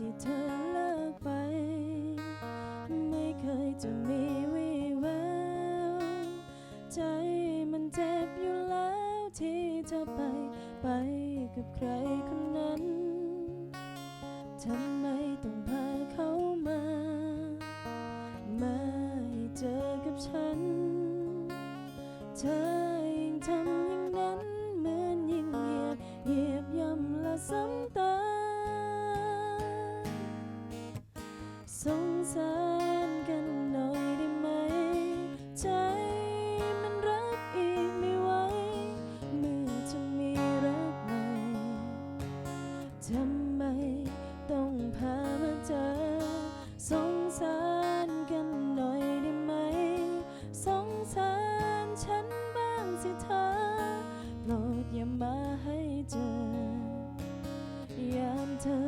ที่เธอเลิกไป ไม่เคยจะมีวี่แววใจมันเจ็บอยู่แล้วที่เธอไป ไปกับใครคนนั้นทำไมต้องพาเขามา มาให้เจอกับฉัน เธอยิ่งทำอย่างนั้นเหมือนยิ่งเหยียบเหยียบย่ำและซ้ำเติม เธอ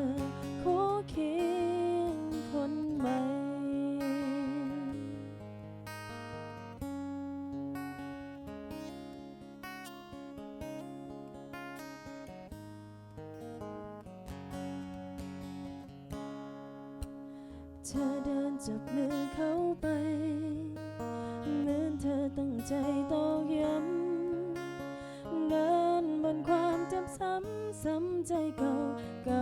คู่เคียงคนใหม่เธอเดินจับมือเขาไป เหมือนเธอตั้งใจตอกย้ำเดินบนความจ็บซ้ำซ้ำใจเก่า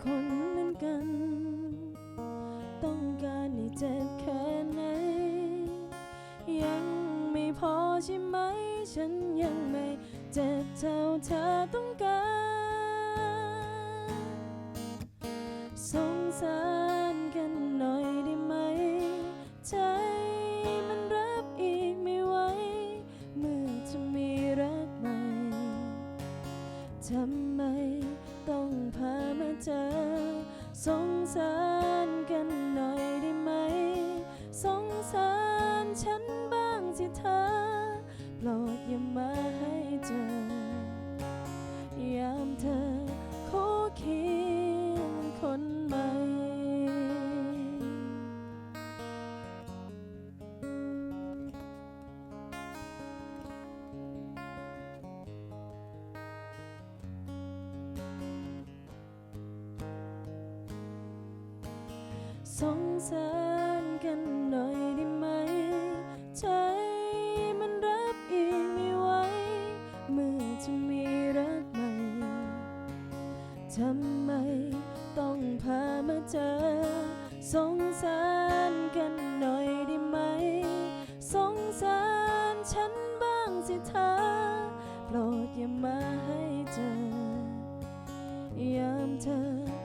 คนเหมือนกัน ต้องการให้เจ็บแค่ไหน ยังไม่พอใช่ไหม ฉันยังไม่เจ็บเท่าเธอต้องการสงสารกันหน่อยได้ไหม ใจมันรับอีกไม่ไหว เมื่อจะมีรักใหม่ทำ สงสารกันหน่อยได้ไหม สงสารฉันบ้างสิเธอ สงสารกันหน่อยได้ไหม ใจมันรับอีกไม่ไหว เมื่อจะมีรักใหม่ทำไมต้องพามาเจอ สงสารกันหน่อยได้ไหม สงสารฉันบ้างสิเธอโปรดอย่ามาให้เจอ ยามเธอ